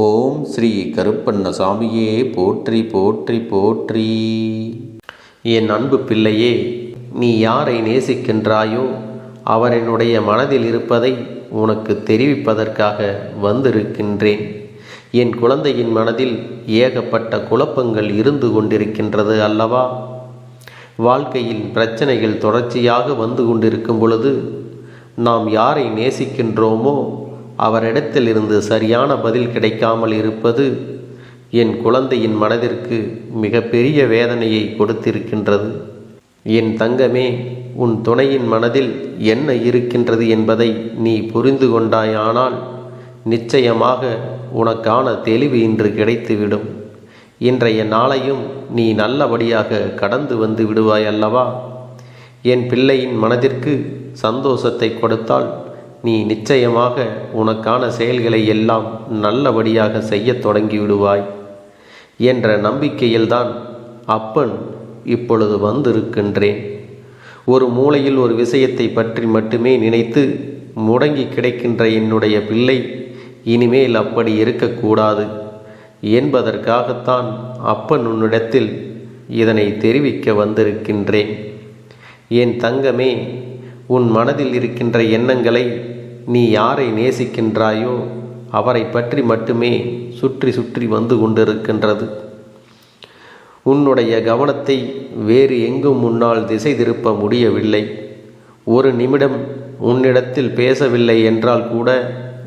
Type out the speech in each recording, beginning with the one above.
ஓம் ஸ்ரீ கருப்பண்ண சாமியே போற்றி போற்றி போற்றி. என் அன்பு பிள்ளையே நீ யாரை நேசிக்கின்றாயோ அவரனுடைய மனதில் இருப்பதை உனக்கு தெரிவிப்பதற்காக வந்திருக்கின்றேன். என் குழந்தையின் மனதில் ஏகப்பட்ட குழப்பங்கள் இருந்து கொண்டிருக்கின்றது அல்லவா? வாழ்க்கையில் பிரச்சனைகள் தொடர்ச்சியாக வந்து கொண்டிருக்கும் பொழுது நாம் யாரை நேசிக்கின்றோமோ அவரிடத்திலிருந்து சரியான பதில் கிடைக்காமல் இருப்பது என் குழந்தையின் மனதிற்கு மிகப்பெரிய வேதனையை கொடுத்திருக்கின்றது. என் தங்கமே உன் துணையின் மனதில் என்ன இருக்கின்றது என்பதை நீ புரிந்து கொண்டாயானால் நிச்சயமாக உனக்கான தெளிவு இன்று கிடைத்துவிடும். இன்றைய நாளையும் நீ நல்லபடியாக கடந்து வந்து விடுவாய் அல்லவா என் பிள்ளையின் மனதிற்கு சந்தோஷத்தை கொடுத்தால் நீ நிச்சயமாக உனக்கான செயல்களை எல்லாம் நல்லபடியாக செய்யத் தொடங்கிவிடுவாய் என்ற நம்பிக்கையில்தான் அப்பன் இப்பொழுது வந்திருக்கின்றேன். ஒரு மூலையில் ஒரு விஷயத்தை பற்றி மட்டுமே நினைத்து முடங்கி கிடைக்கின்ற என்னுடைய பிள்ளை இனிமேல் அப்படி இருக்கக்கூடாது என்பதற்காகத்தான் அப்பன் உன்னிடத்தில் இதனை தெரிவிக்க வந்திருக்கின்றேன். என் தங்கமே உன் மனதில் இருக்கின்ற எண்ணங்களை நீ யாரை நேசிக்கின்றாயோ அவரை பற்றி மட்டுமே சுற்றி சுற்றி வந்து கொண்டிருக்கின்றது. உன்னுடைய கவனத்தை வேறு எங்கும் முன்னால் திசை திருப்ப முடியவில்லை. ஒரு நிமிடம் உன்னிடத்தில் பேசவில்லை என்றால் கூட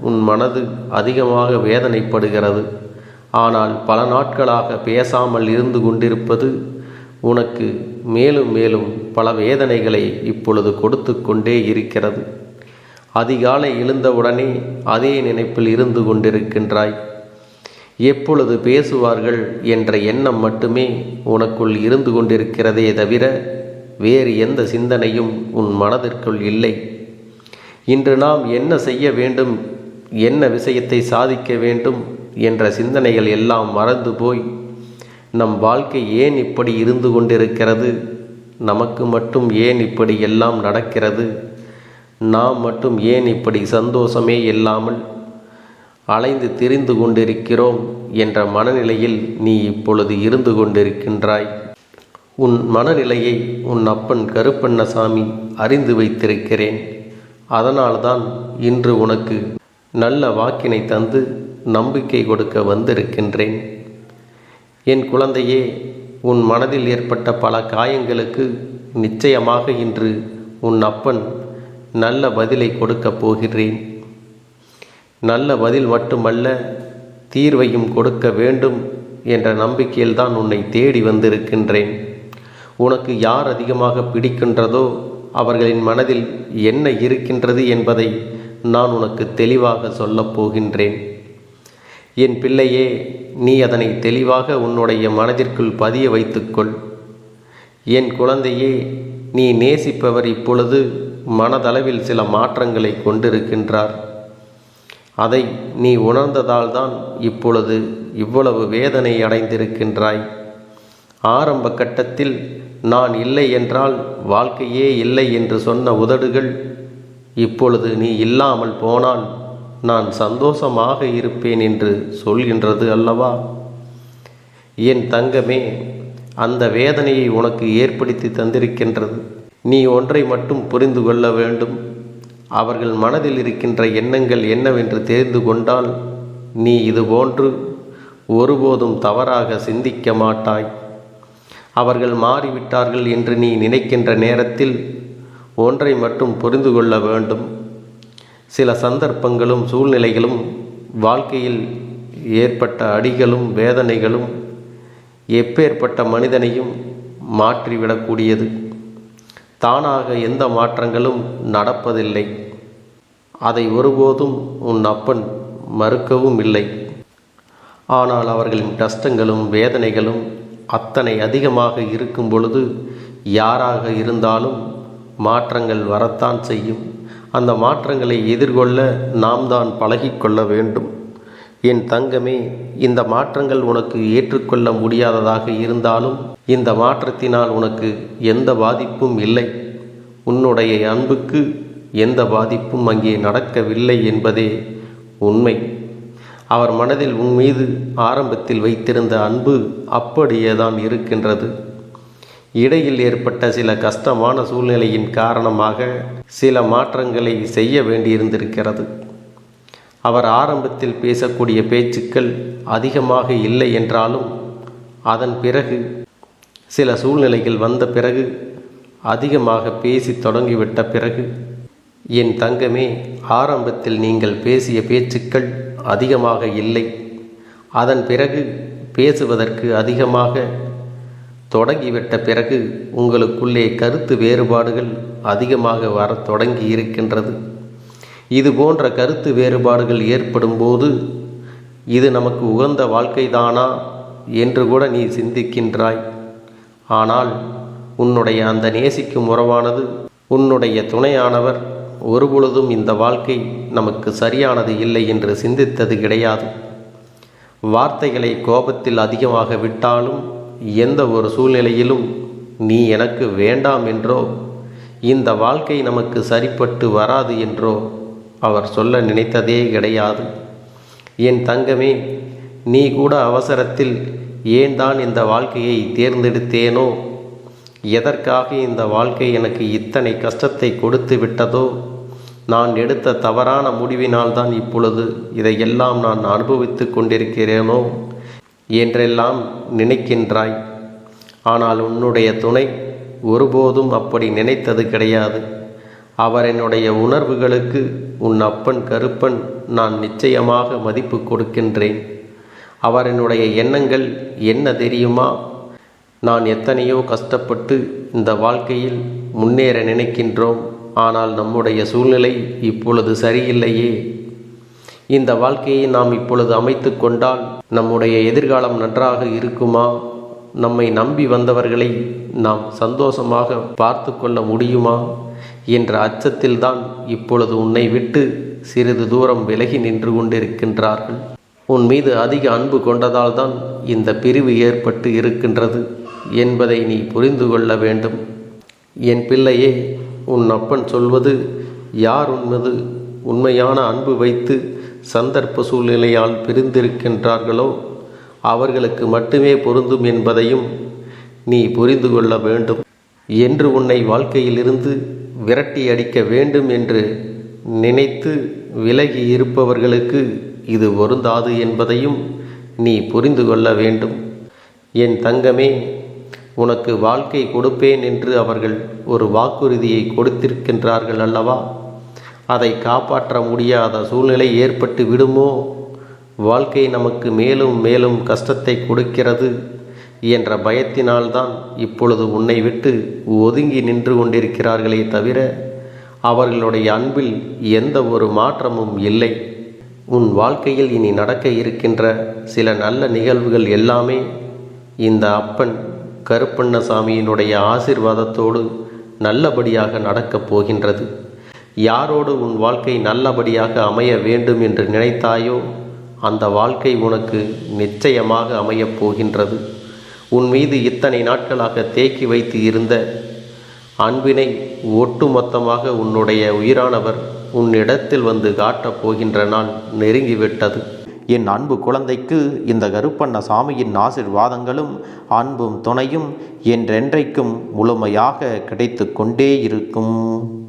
உன் மனது அதிகமாக வேதனைப்படுகிறது. ஆனால் பல நாட்களாக பேசாமல் இருந்து கொண்டிருப்பது உனக்கு மேலும் மேலும் பல வேதனைகளை இப்பொழுது கொடுத்து கொண்டே இருக்கிறது. அதிகாலை எழுந்தவுடனே அதே நினைப்பில் இருந்து கொண்டிருக்கின்றாய். எப்பொழுது பேசுவார்கள் என்ற எண்ணம் மட்டுமே உனக்குள் இருந்து கொண்டிருக்கிறதே தவிர வேறு எந்த சிந்தனையும் உன் மனதிற்குள் இல்லை. இன்று நாம் என்ன செய்ய வேண்டும் என்ன விஷயத்தை சாதிக்க வேண்டும் என்ற சிந்தனைகள் எல்லாம் மறந்து போய் நம் வாழ்க்கை ஏன் இப்படி இருந்து கொண்டிருக்கிறது நமக்கு மட்டும் ஏன் இப்படி எல்லாம் நடக்கிறது நாம் மட்டும் ஏன் இப்படி சந்தோஷமே இல்லாமல் அலைந்து திரிந்து கொண்டிருக்கிறோம் என்ற மனநிலையில் நீ இப்பொழுது இருந்து கொண்டிருக்கின்றாய். உன் மனநிலையை உன் அப்பன் கருப்பண்ணசாமி அறிந்து வைத்திருக்கிறேன். அதனால்தான் இன்று உனக்கு நல்ல வாக்கினை தந்து நம்பிக்கை கொடுக்க வந்திருக்கின்றேன். என் குழந்தையே உன் மனதில் ஏற்பட்ட பல காயங்களுக்கு நிச்சயமாக இன்று உன் அப்பன் நல்ல பதிலை கொடுக்கப் போகிறேன். நல்ல பதில் மட்டுமல்ல தீர்வையும் கொடுக்க வேண்டும் என்ற நம்பிக்கையில்தான் உன்னை தேடி வந்திருக்கின்றேன். உனக்கு யார் அதிகமாக பிடிக்கின்றதோ அவர்களின் மனதில் என்ன இருக்கின்றது என்பதை நான் உனக்கு தெளிவாக சொல்லப் போகின்றேன். என் பிள்ளையே நீ அதனை தெளிவாக உன்னுடைய மனதிற்குள் பதிய வைத்துக்கொள். என் குழந்தையே நீ நேசிப்பவர் இப்பொழுது மனதளவில் சில மாற்றங்களை கொண்டிருக்கின்றார். அதை நீ உணர்ந்ததால் தான் இப்பொழுது இவ்வளவு வேதனை அடைந்திருக்கின்றாய். ஆரம்ப கட்டத்தில் நான் இல்லை என்றால் வாழ்க்கையே இல்லை என்று சொன்ன உதடுகள் இப்பொழுது நீ இல்லாமல் போனால் நான் சந்தோஷமாக இருப்பேன் என்று சொல்கின்றது அல்லவா? என் தங்கமே அந்த வேதனையை உனக்கு ஏற்படுத்தி தந்திருக்கின்றது. நீ ஒன்றை மட்டும் புரிந்து கொள்ள வேண்டும். அவர்கள் மனதில் இருக்கின்ற எண்ணங்கள் என்னவென்று தெரிந்து கொண்டால் நீ இதுபோன்று ஒருபோதும் தவறாக சிந்திக்க மாட்டாய். அவர்கள் மாறிவிட்டார்கள் என்று நீ நினைக்கின்ற நேரத்தில் ஒன்றை மட்டும் புரிந்து கொள்ள வேண்டும். சில சந்தர்ப்பங்களும் சூழ்நிலைகளும் வாழ்க்கையில் ஏற்பட்ட அடிகளும் வேதனைகளும் எப்பேற்பட்ட மனிதனையும் மாற்றிவிடக்கூடியது. தானாக எந்த மாற்றங்களும் நடப்பதில்லை. அதை ஒருபோதும் உன் அப்பன் மறுக்கவும் இல்லை. ஆனால் அவர்களின் கஷ்டங்களும் வேதனைகளும் அத்தனை அதிகமாக இருக்கும் பொழுது யாராக இருந்தாலும் மாற்றங்கள் வரத்தான் செய்யும். அந்த மாற்றங்களை எதிர்கொள்ள நாம் தான் பழகிக்கொள்ள வேண்டும். என் தங்கமே இந்த மாற்றங்கள் உனக்கு ஏற்றுக்கொள்ள முடியாததாக இருந்தாலும் இந்த மாற்றத்தினால் உனக்கு எந்த பாதிப்பும் இல்லை. உன்னுடைய அன்புக்கு எந்த பாதிப்பும் அங்கே நடக்கவில்லை என்பதே உண்மை. அவர் மனதில் உன் மீது ஆரம்பத்தில் வைத்திருந்த அன்பு அப்படியே தான் இருக்கின்றது. இடையில் ஏற்பட்ட சில கஷ்டமான சூழ்நிலையின் காரணமாக சில மாற்றங்களை செய்ய வேண்டியிருந்திருக்கிறது. அவர் ஆரம்பத்தில் பேசக்கூடிய பேச்சுக்கள் அதிகமாக இல்லை என்றாலும் அதன் பிறகு சில சூழ்நிலைகள் வந்த பிறகு அதிகமாக பேசி தொடங்கிவிட்ட பிறகு என் தங்கமே ஆரம்பத்தில் நீங்கள் பேசிய பேச்சுக்கள் அதிகமாக இல்லை. அதன் பிறகு பேசுவதற்கு அதிகமாக தொடங்கிவிட்ட பிறகு உங்களுக்குள்ளே கருத்து வேறுபாடுகள் அதிகமாக வரத் தொடங்கி இருக்கின்றது. இது போன்ற கருத்து வேறுபாடுகள் ஏற்படும் போது இது நமக்கு உகந்த வாழ்க்கைதானா என்று கூட நீ சிந்திக்கின்றாய். ஆனால் உன்னுடைய அந்த நேசிக்கும் உறவானது உன்னுடைய துணையானவர் ஒருபொழுதும் இந்த வாழ்க்கை நமக்கு சரியானது இல்லை என்று சிந்தித்தது கிடையாது. வார்த்தைகளை கோபத்தில் அதிகமாக விட்டாலும் எந்த ஒரு சூழ்நிலையிலும் நீ எனக்கு வேண்டாம் என்றோ இந்த வாழ்க்கை நமக்கு சரிப்பட்டு வராது என்றோ அவர் சொல்ல நினைத்ததே கிடையாது. என் தங்கமே நீ கூட அவசரத்தில் ஏன் தான் இந்த வாழ்க்கையை தேர்ந்தெடுத்தேனோ? எதற்காக இந்த வாழ்க்கை எனக்கு இத்தனை கஷ்டத்தை கொடுத்து விட்டதோ? நான் எடுத்த தவறான முடிவினால் தான் இப்பொழுது இதையெல்லாம் நான் அனுபவித்து கொண்டிருக்கிறேனோ? என்றெல்லாம் நினைக்கின்றாய். ஆனால் உன்னுடைய துணை ஒருபோதும் அப்படி நினைத்தது கிடையாது. அவர் என்னுடைய உணர்வுகளுக்கு உன் அப்பன் கருப்பன் நான் நிச்சயமாக மதிப்பு கொடுக்கின்றேன். அவர் என்னுடைய எண்ணங்கள் என்ன தெரியுமா? நான் எத்தனையோ கஷ்டப்பட்டு இந்த வாழ்க்கையில் முன்னேற நினைக்கின்றோம். ஆனால் நம்முடைய சூழ்நிலை இப்பொழுது சரியில்லையே. இந்த வாழ்க்கையை நாம் இப்பொழுது அமைத்து கொண்டால் நம்முடைய எதிர்காலம் நன்றாக இருக்குமா? நம்மை நம்பி வந்தவர்களை நாம் சந்தோஷமாக பார்த்து கொள்ள முடியுமா? என்ற அச்சத்தில்தான் இப்பொழுது உன்னை விட்டு சிறிது தூரம் விலகி நின்று கொண்டிருக்கின்றார்கள். உன் மீது அதிக அன்பு கொண்டதால்தான் இந்த பிரிவு ஏற்பட்டு இருக்கின்றது என்பதை நீ புரிந்து கொள்ள வேண்டும். என் பிள்ளையே உன் அப்பன் சொல்வது யார் உன்மது உண்மையான அன்பு வைத்து சந்தர்ப்ப சூழ்நிலையால் பிரிந்திருக்கின்றார்களோ அவர்களுக்கு மட்டுமே பொருந்தும் என்பதையும் நீ புரிந்து கொள்ள வேண்டும். என்று உன்னை வாழ்க்கையிலிருந்து விரட்டி அடிக்க வேண்டும் என்று நினைத்து விலகி இருப்பவர்களுக்கு இது பொருந்தாது என்பதையும் நீ புரிந்து கொள்ள வேண்டும். என் தங்கமே உனக்கு வாழ்க்கை கொடுப்பேன் என்று அவர்கள் ஒரு வாக்குறுதியை கொடுத்திருக்கின்றார்கள் அல்லவா? அதை காப்பாற்ற முடியாத சூழ்நிலை ஏற்பட்டு விடுமோ? வாழ்க்கை நமக்கு மேலும் மேலும் கஷ்டத்தை கொடுக்கிறது. என்ற பயத்தினால்தான் இப்பொழுது உன்னை விட்டு ஒதுங்கி நின்று கொண்டிருக்கிறார்களே தவிர அவர்களுடைய அன்பில் எந்த ஒரு மாற்றமும் இல்லை. உன் வாழ்க்கையில் இனி நடக்க இருக்கின்ற சில நல்ல நிகழ்வுகள் எல்லாமே இந்த அப்பன் கருப்பண்ணசாமியினுடைய ஆசிர்வாதத்தோடு நல்லபடியாக நடக்கப் போகின்றது. யாரோடு உன் வாழ்க்கை நல்லபடியாக அமைய வேண்டும் என்று நினைத்தாயோ அந்த வாழ்க்கை உனக்கு நிச்சயமாக அமையப் போகின்றது. உன் மீது இத்தனை நாட்களாக தேக்கி வைத்து இருந்த அன்பினை ஒட்டுமொத்தமாக உன்னுடைய உயிரானவர் உன்னிடத்தில் வந்து காட்டப் போகின்ற நாள் நெருங்கிவிட்டது. என் அன்பு குழந்தைக்கு இந்த கருப்பண்ண சாமியின் ஆசிர்வாதங்களும் அன்பும் துணையும் என்றென்றைக்கும் முழுமையாக கிடைத்து கொண்டே இருக்கும்.